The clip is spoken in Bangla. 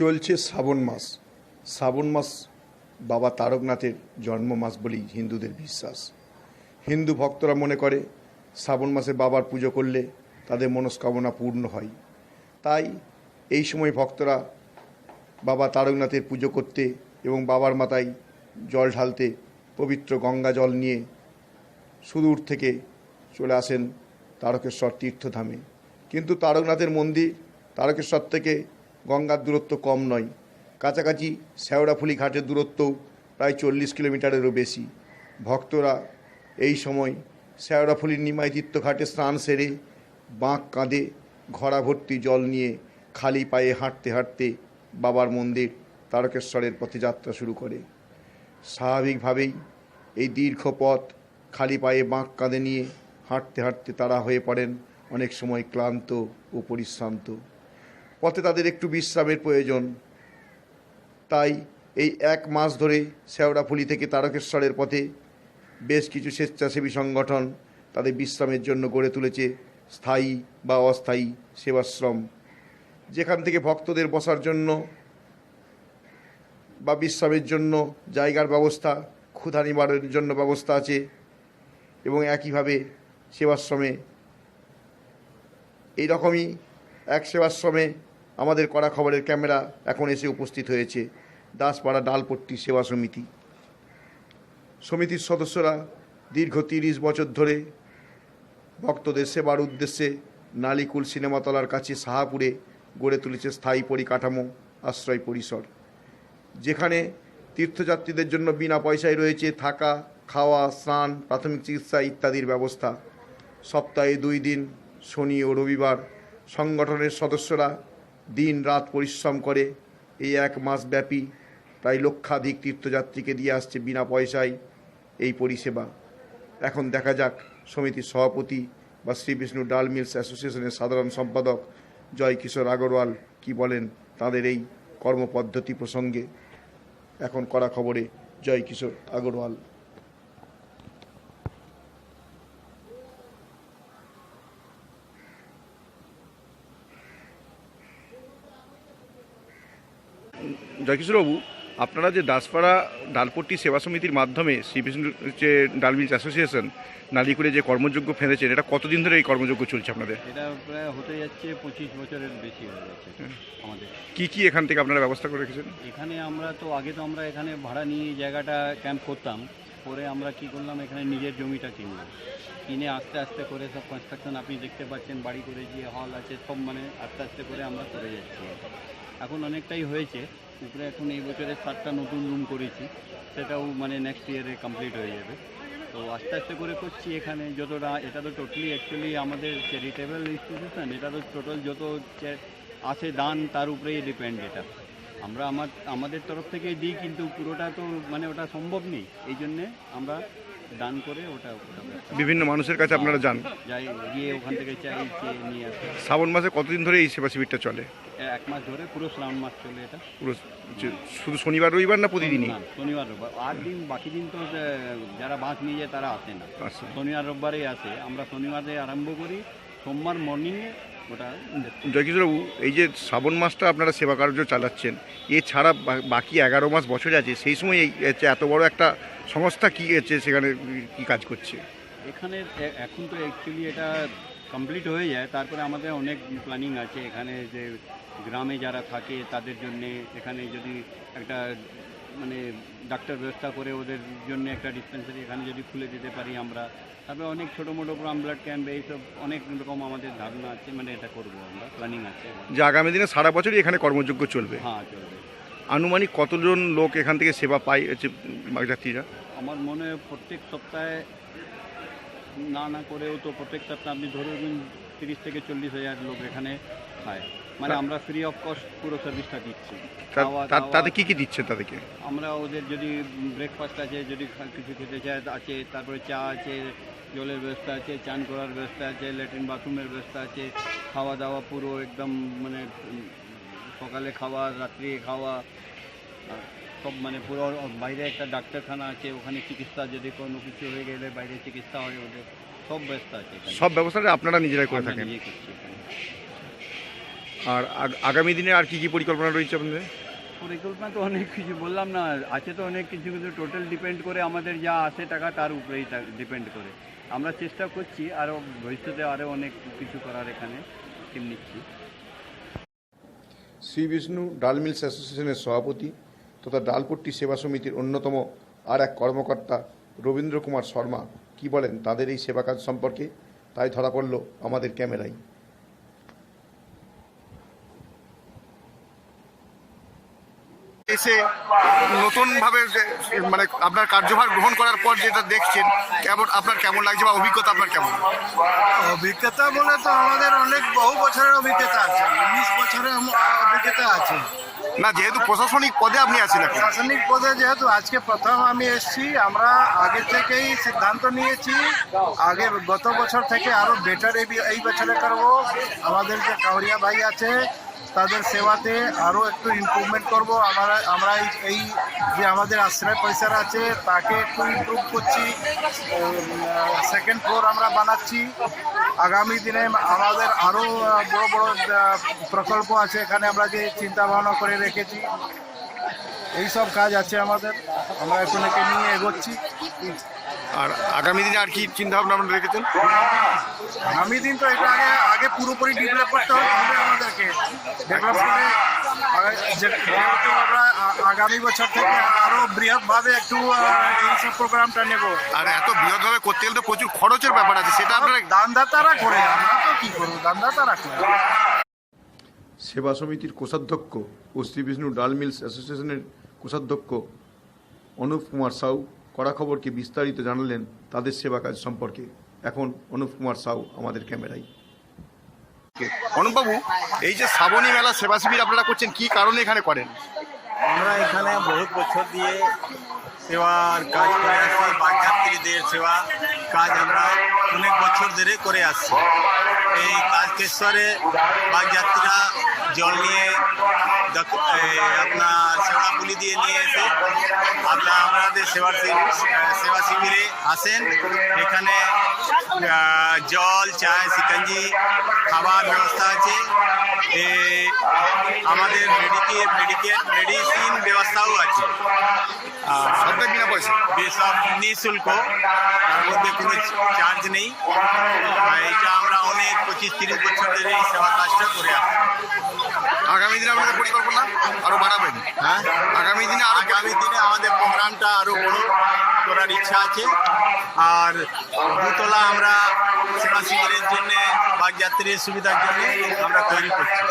চলছে শ্রাবণ মাস। শ্রাবণ মাস বাবা তারকনাথের জন্ম মাস বলেই হিন্দুদের বিশ্বাস। হিন্দু ভক্তরা মনে করে শ্রাবণ মাসে বাবার পুজো করলে তাদের মনস্কামনা পূর্ণ হয়। তাই এই সময় ভক্তরা বাবা তারকনাথের পুজো করতে এবং বাবার মাথায় জল ঢালতে, পবিত্র গঙ্গা জল নিয়ে সুদূর থেকে চলে আসেন তারকেশ্বর তীর্থধামে। কিন্তু তারকনাথের মন্দির তারকেশ্বর থেকে গঙ্গার দূরত্ব কম নয়। কাছাকাছি শেওড়াফুলি ঘাটের দূরত্বও প্রায় চল্লিশ কিলোমিটারেরও বেশি। ভক্তরা এই সময় শেওড়াফুলির নিমাই তীর্থ ঘাটে স্নান সেরে বাঁক কাঁধে ঘড়া ভর্তি জল নিয়ে খালি পায়ে হাঁটতে হাঁটতে বাবার মন্দির, তারকেশ্বরের পথে যাত্রা শুরু করে। স্বাভাবিকভাবেই এই দীর্ঘ পথ খালি পায়ে বাঁক কাঁধে নিয়ে হাঁটতে হাঁটতে তারা হয়ে পড়েন অনেক সময় ক্লান্ত ও পরিশ্রান্ত। পথে তাদের একটু বিশ্রামের প্রয়োজন। তাই এই এক মাস ধরে শেওড়াফুলি থেকে তারকেশ্বরের পথে বেশ কিছু স্বেচ্ছাসেবী সংগঠন তাদের বিশ্রামের জন্য গড়ে তুলেছে স্থায়ী বা অস্থায়ী সেবাশ্রম। যেখান থেকে ভক্তদের বসার জন্য বা বিশ্রামের জন্য জায়গার ব্যবস্থা, ক্ষুধা নিবারণের জন্য ব্যবস্থা আছে এবং একইভাবে সেবাশ্রমে এই রকমই এক সেবাশ্রমে আমাদের কড়া খবরের ক্যামেরা এখন এসে উপস্থিত হয়েছে। দাসপাড়া ডালপট্টি সেবা সমিতি। সমিতির সদস্যরা দীর্ঘ তিরিশ বছর ধরে ভক্তদের সেবার উদ্দেশ্যে নালিকুল সিনেমাতলার কাছে সাহাপুরে গড়ে তুলেছে স্থায়ী পরিকাঠামো, আশ্রয় পরিসর। যেখানে তীর্থযাত্রীদের জন্য বিনা পয়সায় রয়েছে থাকা, খাওয়া, স্নান, প্রাথমিক চিকিৎসা ইত্যাদির ব্যবস্থা। সপ্তাহে দুই দিন, শনি ও রবিবার সংগঠনের সদস্যরা দিন রাত পরিশ্রম করে। এই এক মাস ব্যাপী প্রায় লক্ষাধিক তীর্থযাত্রীকে দিয়ে আসছে বিনা পয়সায় এই পরিষেবা। এখন দেখা যাক, সমিতির সভাপতি বা শ্রী বিষ্ণু ডাল মিলস অ্যাসোসিয়েশনের সাধারণ সম্পাদক জয় কিশোর আগরওয়াল কি বলেন তাদের এই কর্মপদ্ধতি প্রসঙ্গে। এখন করা খবরে জয় কিশোর আগরওয়াল। জয়কিশোরবাবু আপনারা যে দাসপাড়া ডালপট্টি সেবা সমিতির মাধ্যমে শ্রীবিষ্ণু যে ডালমিলস অ্যাসোসিয়েশন নালিকুড়ে যে কর্মযোগ্য ফেলেছেন এটা কতদিন ধরে এই কর্মযোগ্য চলছে আপনাদের? এটা প্রায় হতে যাচ্ছে পঁচিশ বছরের বেশি হয়ে যাচ্ছে আমাদের। কি কি এখান থেকে আপনারা ব্যবস্থা করে রেখেছেন? এখানে আমরা তো আগে তো আমরা এখানে ভাড়া নিয়ে জায়গাটা ক্যাম্প করতাম পরে আমরা কি করলাম এখানে নিজের জমিটা কিনলাম। কিনে আস্তে আস্তে করে সব কনস্ট্রাকশন আপনি দেখতে পাচ্ছেন বাড়ি করে যে হল আছে সব মানে আস্তে আস্তে করে আমরা করে যাচ্ছি। এখন অনেকটাই হয়েছে। উপরে এখন এই বছরে সাতটা নতুন রুম করেছি। সেটাও মানে নেক্সট ইয়ারে কমপ্লিট হয়ে যাবে। তো আস্তে আস্তে করে করছি এখানে যতটা এটা তো টোটালি অ্যাকচুয়ালি আমাদের চ্যারিটেবল ইনস্টিটিউশন এটা তো টোটাল যত আছে দান তার উপরেই ডিপেন্ড এটা। আমরা আমার আমাদের তরফ থেকে দিই কিন্তু পুরোটা তো মানে ওটা সম্ভব নেই। এই জন্যে আমরা দান করে ওটা বিভিন্ন মানুষের কাছে আপনারা যান? যাই গিয়ে ওখান থেকে চাই চেয়ে নিয়ে আসে। শ্রাবণ মাসে কতদিন ধরে এই সেবা শিবিরটা চলে? এক মাস ধরে পুরো শ্রাবণ মাস চলে এটা। পুরো শুধু শনিবার রবিবার না প্রতিদিনই? শনিবার রোববার। আট দিন বাকি দিন তো যারা বাস নিয়ে যায় তারা আসে না। আচ্ছা। শনিবার রোববারেই আসে। আমরা শনিবারে আরম্ভ করি সোমবার মর্নিংয়ে ওটা জয়কিশোরবাবু এই যে শ্রাবণ মাসটা আপনারা সেবা কার্য চালাচ্ছেন এছাড়া বাকি এগারো মাস বছরে আছে সেই সময় এই এত বড় একটা সংস্থা কি হচ্ছে সেখানে কি কাজ করছে? এখানে এখন তো অ্যাকচুয়ালি এটা কমপ্লিট হয়ে যায় তারপরে আমাদের অনেক প্ল্যানিং আছে এখানে যে গ্রামে যারা থাকে তাদের জন্য এখানে যদি একটা মানে ডাক্তার ব্যবস্থা করে ওদের জন্য একটা ডিসপেন্সারি এখানে যদি খুলে দিতে পারি আমরা তারপরে অনেক ছোটো মোটো প্রোগ্রাম ব্লাড ক্যাম্প এইসব অনেক রকম আমাদের ধারণা আছে মানে এটা করব আমরা প্ল্যানিং আছে। যে আগামী দিনে সারা বছরই এখানে কর্মযোগ্য চলবে? হ্যাঁ চলবে। আনুমানিক কতজন লোক এখান থেকে সেবা পায় হচ্ছে যাত্রীরা? আমার মনে হয় প্রত্যেক সপ্তাহে না না করেও তো প্রত্যেক সপ্তাহে আপনি ধরে নিন তিরিশ থেকে চল্লিশ হাজার লোক এখানে খায়। মানে আমরা ফ্রি অফ কস্ট পুরো সার্ভিসটা দিচ্ছি। তাতে কি কি দিচ্ছেন তাদেরকে? আমরা ওদের যদি ব্রেকফাস্ট আছে যদি কিছু খেতে চায় আছে তারপরে চা আছে জলের ব্যবস্থা আছে চান করার ব্যবস্থা আছে ল্যাট্রিন বাথরুমের ব্যবস্থা আছে খাওয়া দাওয়া পুরো একদম মানে সকালে খাওয়া রাত্রি খাওয়া সব মানে পুরো বাইরে একটা ডাক্তারখানা আছে ওখানে চিকিৎসা যদি কোনো কিছু হয়ে গেলে বাইরে চিকিৎসা হয় ওদের সব ব্যবস্থা আছে সব ব্যবস্থাটা আপনারা নিজেরাই করে থাকেন। আর আগ- আগামী দিনে আর কি কি পরিকল্পনা রয়েছে আপনাদের? পরিকল্পনা তো অনেক কিছু বললাম না আছে তো অনেক কিছু কিন্তু টোটাল ডিপেন্ড করে আমাদের যা আসে টাকা তার উপরেই ডিপেন্ড করে। আমরা চেষ্টা করছি আরও ভবিষ্যতে আরও অনেক কিছু করার এখানে টিম নিচ্ছি। শ্রী বিষ্ণু ডাল মিলস অ্যাসোসিয়েশনের সভাপতি তথা ডালপট্টি সেবা সমিতির অন্যতম আর এক কর্মকর্তা রবীন্দ্র কুমার শর্মা কি বলেন তাদের এই সেবা কাজ সম্পর্কে? তাই ধরা পড়ল আমাদের ক্যামেরায়। এসে নতুনভাবে মানে আপনার কার্যভার গ্রহণ করার পর যেটা দেখছেন কেমন আপনার কেমন লাগছে বা অভিজ্ঞতা আপনার কেমন? অভিজ্ঞতা বলে তো আমাদের অনেক বহু বছরের অভিজ্ঞতা আছে উনিশ বছরের অভিজ্ঞতা আছে। না যেহেতু প্রশাসনিক পদে আপনি আছেন প্রশাসনিক পদে যেহেতু আজকে প্রথম আমি এসেছি আমরা আগে থেকেই সিদ্ধান্ত নিয়েছি আগে গত বছর থেকে আরও বেটার এই বছরে করব। আমাদের যে কাউরিয়া ভাই আছে তাদের সেবাতে আরও একটু ইমপ্রুভমেন্ট করব। আমরা আমরা এই- যে আমাদের আশ্রয় পরিসর আছে, তাকে একটু ইমপ্রুভ করছি। সেকেন্ড ফ্লোর আমরা বানাচ্ছি। আগামী দিনে আমাদের আরও বড় বড় প্রকল্প আছে। এখানে আমরা যে চিন্তা ভাবনা করে রেখেছি, এই সব কাজ আছে আমাদের। আমরা এখন একে নিয়ে এগোচ্ছি। আর আগামী দিনে আর কি চিন্তা ভাবনা আপনারা রেখেছেন? আগামী দিন তো এটা আগে আগে পুরোপুরি ডেভেলপ করতে হবে আমাদেরকে। ডেভেলপ করে যেহেতু আমরা আগামী বছর থেকে আরও বৃহৎভাবে একটু আহ, এই সব প্রোগ্রামটা নেব। আর এত বৃহৎভাবে করতে গেলে তো প্রচুর খরচের ব্যাপার আছে সেটা আপনারা দানদাতারা করে আমরা তো কি করব? দানদাতারা করে। সেবা সমিতির কোষাধ্যক্ষ ও শ্রী বিষ্ণু ডাল মিলস অ্যাসোসিয়েশনের কোষাধ্যক্ষ অনুপ কুমার সাউ কড়া খবরকে বিস্তারিত জানালেন তাদের সেবা কাজ সম্পর্কে। এখন অনুপ কুমার সাউ আমাদের ক্যামেরায়। অনুপবাবু এই যে শ্রাবণী মেলা সেবা শিবির আপনারা করছেন কি কারণে এখানে করেন? আমরা এখানে বহুত বছর দিয়ে সেবার কাজ করে আসছি বাগযাত্রীদের সেবা কাজ আমরা অনেক বছর ধরে করে আসছি। এই কাজকেশ্বরে বাগযাত্রীরা জল নিয়ে আপনার সেবাগুলি দিয়ে নিয়ে এসে আপনার আমাদের সেবার সেবা শিবিরে আসেন এখানে জল চায় সিকাঞ্জি খাবার ব্যবস্থা আছে। এ, আমাদের মেডিকেল মেডিকেল মেডিসিন ব্যবস্থাও আছে। আর সবটাই বিনা পয়সা? সব নিঃশুল্ক। তার মধ্যে কোনো চার্জ নেই। এটা আমরা অনেক পঁচিশ তিরিশ বছর ধরে এই সেবা কাজটা করে আসছি। আগামী দিনে আপনাদের পরিকল্পনা আরও বাড়াবেন। হ্যাঁ? আগামী দিনে আরও আগামী দিনে আমাদের প্রোগ্রামটা আরও বড় করার ইচ্ছা আছে। আর দুতলা আমরা সেবা শিবিরের জন্য বাগযাত্রীর সুবিধার জন্য আমরা তৈরি করছি।